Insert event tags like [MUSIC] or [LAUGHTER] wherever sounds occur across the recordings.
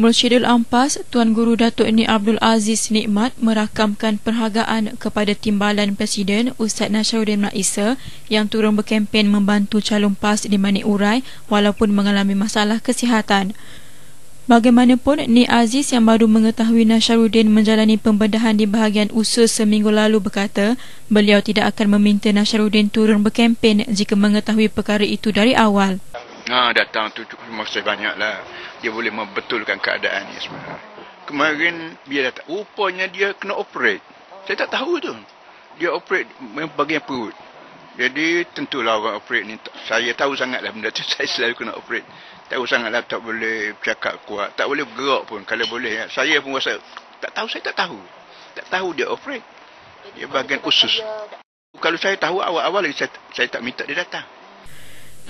Mursyidul Ampas, Tuan Guru Datuk Ni Abdul Aziz Nikmat merakamkan perhargaan kepada Timbalan Presiden Ustaz Nasruddin Maisa yang turun berkempen membantu calon PAS di Manik Urai walaupun mengalami masalah kesihatan. Bagaimanapun, Ni Aziz yang baru mengetahui Nasruddin menjalani pembedahan di bahagian usus seminggu lalu berkata beliau tidak akan meminta Nasruddin turun berkempen jika mengetahui perkara itu dari awal. Ha, datang tu masih banyak lah. Dia boleh membetulkan keadaan ni sebenarnya. Kemarin dia datang. Rupanya dia kena operate. Saya tak tahu tu. Dia operate bagian perut. Jadi tentulah orang operate ni. Saya tahu sangat lah benda tu. [LAUGHS] Saya selalu kena operate. Tahu sangat lah tak boleh cakap kuat. Tak boleh bergerak pun kalau boleh. Ya. Saya pun rasa tak tahu. Saya tak tahu. Tak tahu dia operate. Dia bagian usus. Kalau saya tahu awal-awal saya, saya tak minta dia datang.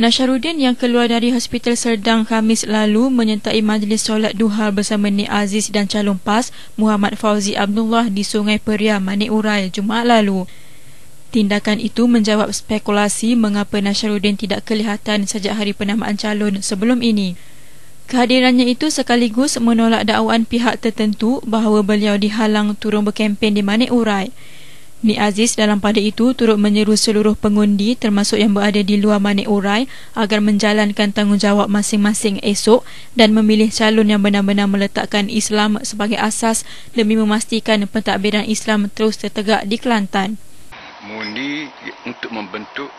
Nasharuddin yang keluar dari Hospital Serdang Khamis lalu menyertai majlis solat duha bersama Nik Aziz dan calon PAS Muhammad Fauzi Abdullah di Sungai Peria, Manik Urai, Jumaat lalu. Tindakan itu menjawab spekulasi mengapa Nasharuddin tidak kelihatan sejak hari penamaan calon sebelum ini. Kehadirannya itu sekaligus menolak dakwaan pihak tertentu bahawa beliau dihalang turun berkempen di Manik Urai. Ni Aziz dalam pada itu turut menyeru seluruh pengundi termasuk yang berada di luar Manik Urai agar menjalankan tanggungjawab masing-masing esok dan memilih calon yang benar-benar meletakkan Islam sebagai asas demi memastikan pentadbiran Islam terus tertegak di Kelantan. Mengundi untuk membentuk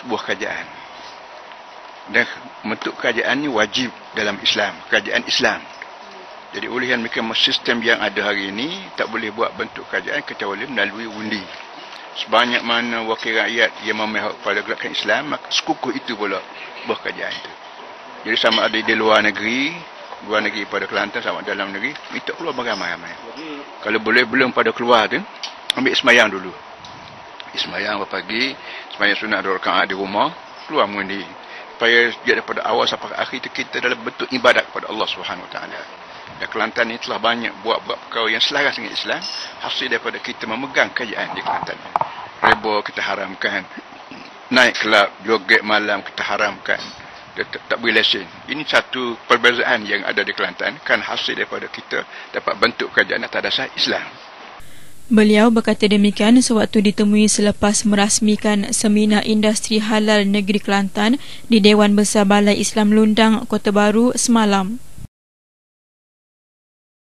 sebuah kerajaan. Dan membentuk kerajaan ini wajib dalam Islam, kerajaan Islam. Jadi ulihan mereka sistem yang ada hari ini tak boleh buat bentuk kerajaan kecuali melalui undi. Sebanyak mana wakil rakyat yang memihak pada gerakan Islam, maka sekukuh itu pula buah kerajaan itu. Jadi sama ada di luar negeri, luar negeri pada Kelantan sama dalam negeri, minta keluar beramai-ramai. Kalau boleh belum pada keluar tu, ambil semayang dulu. Semayang pagi, semayang sunat dua rakaat di rumah, keluar mengundi. Supaya dia daripada awal sampai akhir itu kita dalam bentuk ibadat kepada Allah Subhanahu Wa Taala. Dan Kelantan ini telah banyak buat-buat perkara yang selaras dengan Islam. Hasil daripada kita memegang kerajaan di Kelantan. Rebo kita haramkan. Naik kelab, joget malam kita haramkan. Dia tak, tak boleh lesen. Ini satu perbezaan yang ada di Kelantan. Kan hasil daripada kita dapat bentuk kerajaan atas dasar Islam. Beliau berkata demikian sewaktu ditemui selepas merasmikan Seminar Industri Halal Negeri Kelantan di Dewan Besar Balai Islam Lundang, Kota Baru semalam.